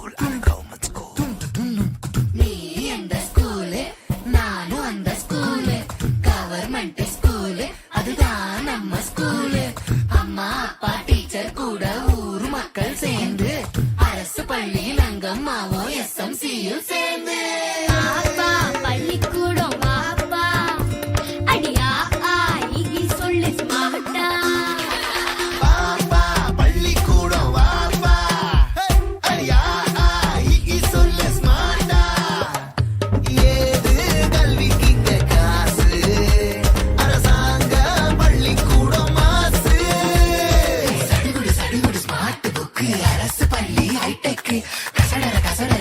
school government school நீ எந்த school நானும் அந்த ஸ்கூலு கவர்மெண்ட் ஸ்கூலு அதுதான் நம்ம ஸ்கூலு அம்மா அப்பா டீச்சர் கூட ஊரு மக்கள் சேர்ந்து அரசு பள்ளியில் அங்கம்மாவோ எஸ் எம் சியும் சேர்ந்து